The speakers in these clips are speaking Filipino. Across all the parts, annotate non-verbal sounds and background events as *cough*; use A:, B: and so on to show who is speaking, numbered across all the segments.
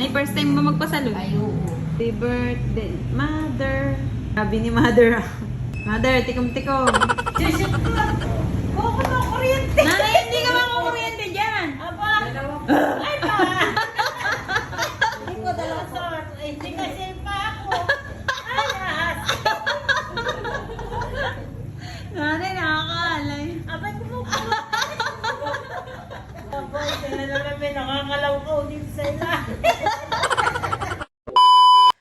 A: Nay, first time mo magpasalon?
B: Ay, oo.
A: Happy birthday, mother. Sabi ni mother, ah. Mother, tikom-tikom.
B: Ko lang. Kuha na kuryente.
A: Nanay, hindi ka makakuryente dyan.
B: Aba. Ay, pa. Hindi ko dalawa sa... Eh, hindi kasi pa ako. Ay, ahas.
A: Nanay, nakakaalay.
B: Abay, kumukulo. Aba, sila na namin nakakalaw ko dito sa ilalim.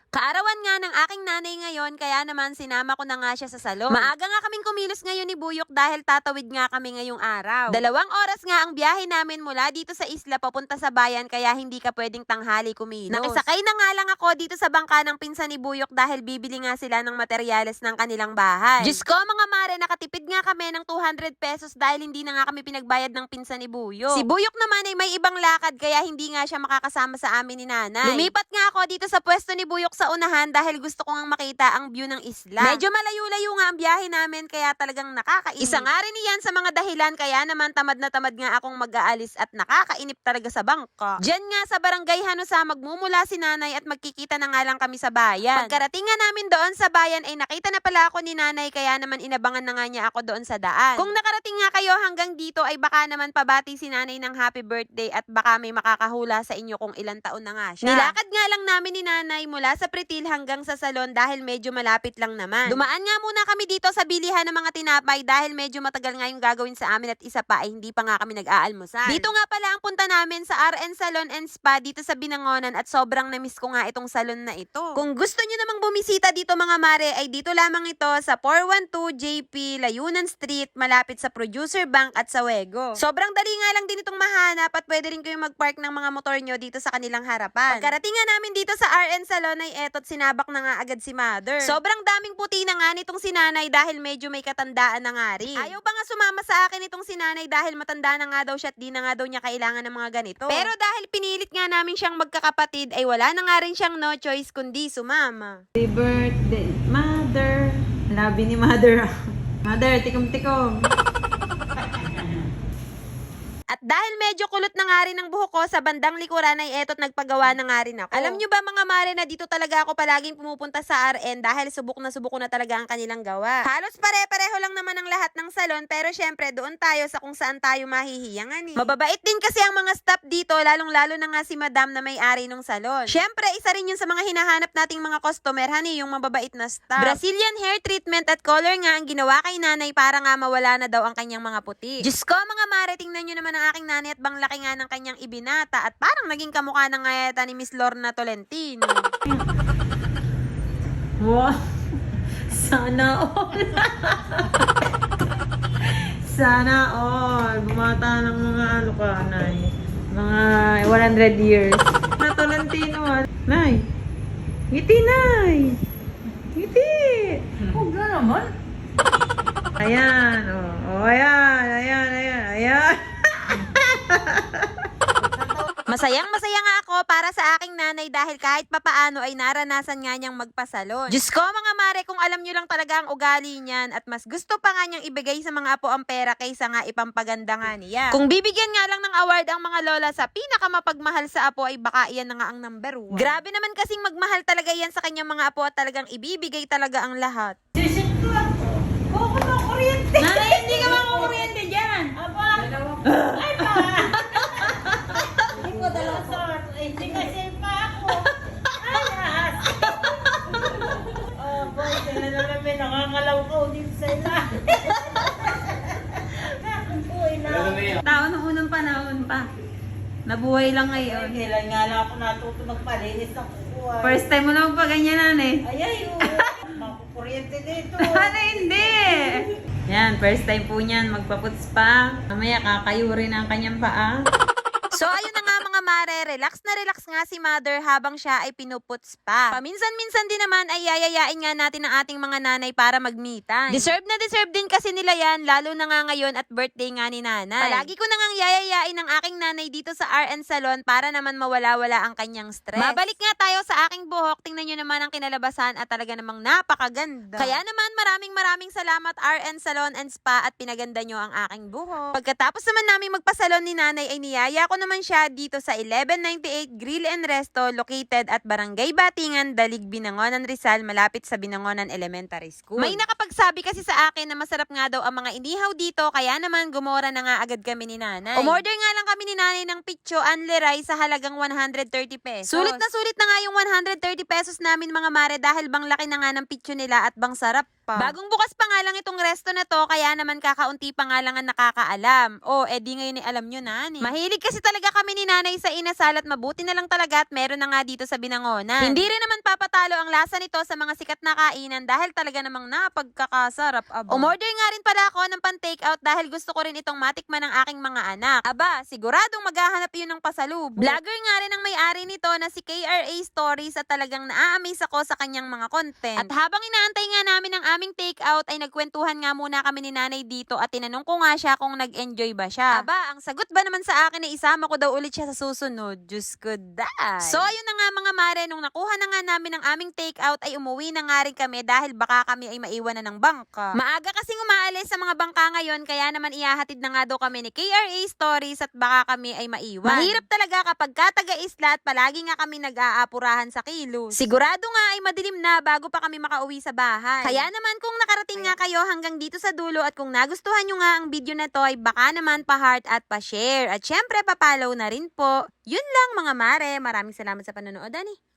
C: Kaarawan nga ng aking nanay ngayon, kaya naman sinama ko na nga siya sa salon. Maaga nga kaming kumilos ngayon ni Buyok dahil tatawid nga kami ngayong araw. Dalawang oras nga ang biyahe namin mula dito sa isla papunta sa bayan kaya hindi ka pwedeng tanghali kumilos. Nakisakay na nga lang ako dito sa bangka ng pinsan ni Buyok dahil bibili nga sila ng materyales ng kanilang bahay. Diyos ko mga mare, nakatipid nga kami ng 200 pesos dahil hindi na nga kami pinagbayad ng pinsan ni Buyok. Si Buyok naman ay may ibang lakad kaya hindi nga siya makakasama sa amin ni nanay. Lumipat nga ako dito sa pwesto ni Buyok sa unahan dahil gusto ko nga makita ang view ng isla. Medyo malayo-layo nga ang biyahe namin kaya talagang nakakainip. Isa nga rin iyan sa mga dahilan kaya naman tamad na tamad nga akong mag-aalis at nakakainip talaga sa bangka. Diyan nga sa barangay Hanusa magmumula si nanay at magkikita na nga lang kami sa bayan. Pagkarating nga namin doon sa bayan ay nakita na pala ako ni nanay kaya naman inabangan na nga niya ako doon sa daan. Kung nakarating nga kayo hanggang dito ay baka naman pabati si nanay ng happy birthday at baka may makakahula sa inyo kung ilang taon na nga siya. Nilakad nga lang namin ni nanay mula sa pretil hanggang sa salon dahil medyo malapit lang naman. Dumaan nga muna kami dito sa bilihan ng mga tinapay dahil medyo matagal nga yung gagawin sa amin at isa pa ay hindi pa nga kami nag-aalmusal. Dito nga pala ang punta namin sa RN Salon and Spa dito sa Binangonan at sobrang namiss ko nga itong salon na ito. Kung gusto nyo namang bumisita dito mga mare ay dito lamang ito sa 412 JP Layunan Street malapit sa Producer Bank at sa Wego. Sobrang dali nga lang din itong mahanap at pwede rin kayong mag-park ng mga motor nyo dito sa kanilang harapan. Pagkarating nga namin dito sa RN Salon ay etot sinabak na nga agad si mother. Sobrang daming puti na nga nitong sinanay dahil medyo may katandaan na nga rin. Ayaw pa nga sumama sa akin itong sinanay dahil matanda na nga daw siya at di na nga daw niya kailangan ng mga ganito. Pero dahil pinilit nga namin siyang magkakapatid ay wala na nga rin siyang no choice kundi sumama.
A: Happy birthday, mother. Labi ni mother, ah. Mother, tikom-tikom.
C: At dahil medyo kulot na nga rin ang buhok ko sa bandang likuran ay etot nagpagawa na nga rin ako. Alam nyo ba mga mare na dito talaga ako palaging pumupunta sa RN dahil subok na subok ko na talaga ang kanilang gawa. Halos pare-pareho lang naman ang lahat ng salon pero syempre doon tayo sa kung saan tayo mahihiyangan eh. Mababait din kasi ang mga staff dito lalong-lalo na nga si madam na may-ari ng salon. Syempre isa rin yun sa mga hinahanap nating mga customer honey yung mababait na staff. Brazilian hair treatment at color nga ang ginawa kay nanay para nga mawala na daw ang kanyang mga puti. Diyos ko mga mare, tingnan nyo naman ang aking nanay at bang laki nga ng kanyang ibinata at parang naging kamukha ng nga yata ni Miss Lorna Tolentino. *laughs*
A: Wow. Sana all. *laughs* Sana all. Bumata ng mga ano ka, Nay. Mga 100 years. Na Tolentino, ah. Nay. Ngiti, Nay. Ngiti.
B: Huwag na naman.
A: Ayan, oh. Oh, ayan, ayan, ayan, ayan.
C: Masayang masaya nga ako para sa aking nanay dahil kahit papaano ay naranasan nga niyang magpasalon. Diyos ko mga mare, kung alam niyo lang talaga ang ugali niyan at mas gusto pa nga niyang ibigay sa mga apo ang pera kaysa nga ipampaganda nga niya. Kung bibigyan nga lang ng award ang mga lola sa pinakamapagmahal sa apo ay baka iyan na nga ang number one. Grabe naman kasing magmahal talaga yan sa kanyang mga apo at talagang ibibigay talaga ang lahat.
B: Sila na namin nakakalaw ko dito sa ilalim.
A: Tao nung unang panahon pa. Nabuhay lang ngayon.
B: Kailan nga lang ako natuto magpalinis ng kukuha.
A: First time mo lang pa ganyan, nanay.
B: Ay, ay, oo. *laughs* Makukuryente dito.
A: Ano hindi? Yan, first time po niyan, magpaputs pa. Mamaya kakayuri na ang kanyang paa.
C: Mare, relax na relax nga si mother habang siya ay pinuputs pa. Paminsan-minsan din naman ay yayayain nga natin ang ating mga nanay para magmitan. Deserve na deserve din kasi nila yan, lalo na nga ngayon at birthday nga ni nanay. Palagi ko na nga yayayain ang aking nanay dito sa RN Salon para naman mawala-wala ang kanyang stress. Mabalik nga tayo sa aking buhok, tingnan nyo naman ang kinalabasan at talaga namang napakaganda. Kaya naman maraming maraming salamat RN Salon and Spa at pinaganda nyo ang aking buhok. Pagkatapos naman namin magpasalon ni nanay ay niyaya ko naman siya dito sa ilalim 1198 Grill and Resto located at Barangay Batingan, Dalig, Binangonan, Rizal, malapit sa Binangonan Elementary School. May nakapagsabi kasi sa akin na masarap nga daw ang mga inihaw dito, kaya naman gumora na nga agad kami ni nanay. Umorder nga lang kami ni nanay ng picho anli rice sa halagang 130 pesos. Sulit na sulit na nga yung 130 pesos namin mga mare dahil bang laki na nga ng picho nila at bang sarap pa. Bagong bukas pa nga lang itong resto na to, kaya naman kakaunti pa nga lang ang nakakaalam. O, oh, edi ngayon ni alam nyo na. Mahilig kasi talaga kami ni nanay sa inasal at mabuti na lang talaga at meron na nga dito sa Binangonan. Hindi rin naman papatalo ang lasa nito sa mga sikat na kainan dahil talaga namang napagkakasarap. Aba. Umorder nga rin pala ako ng pan-take out dahil gusto ko rin itong matikman ng aking mga anak. Aba, siguradong maghahanap yun ng pasalubong. Vlogger nga rin ang may-ari nito na si KRA Stories at talagang naa-amaze ako sa kanyang mga content. At habang inaantay nga namin ang aming take out ay nagkwentuhan nga muna kami ni nanay dito at tinanong ko nga siya kung nag-enjoy ba siya. Aba, ang sagot ba naman sa akin na isama ko daw ulit siya sa susunod? Diyos ko. So, ayun na nga mga mare, nung nakuha na nga namin ang aming take out ay umuwi na nga rin kami dahil baka kami ay maiwan na ng bangka. Maaga kasing umaalis sa mga bangka ngayon kaya naman ihahatid na nga daw kami ni KRA Stories at baka kami ay maiwan. Mahirap talaga kapag kataga-isla at palagi nga kami nag-aapurahan sa kilos. Sigurado nga ay madilim na bago pa kami makauwi sa bahay. Kaya naman kung nakarating nga kayo hanggang dito sa dulo at kung nagustuhan nyo nga ang video na to ay baka naman pa-heart at pa-share. At syempre, pa-follow na rin po. Yun lang mga mare. Maraming salamat sa panonood, Ani.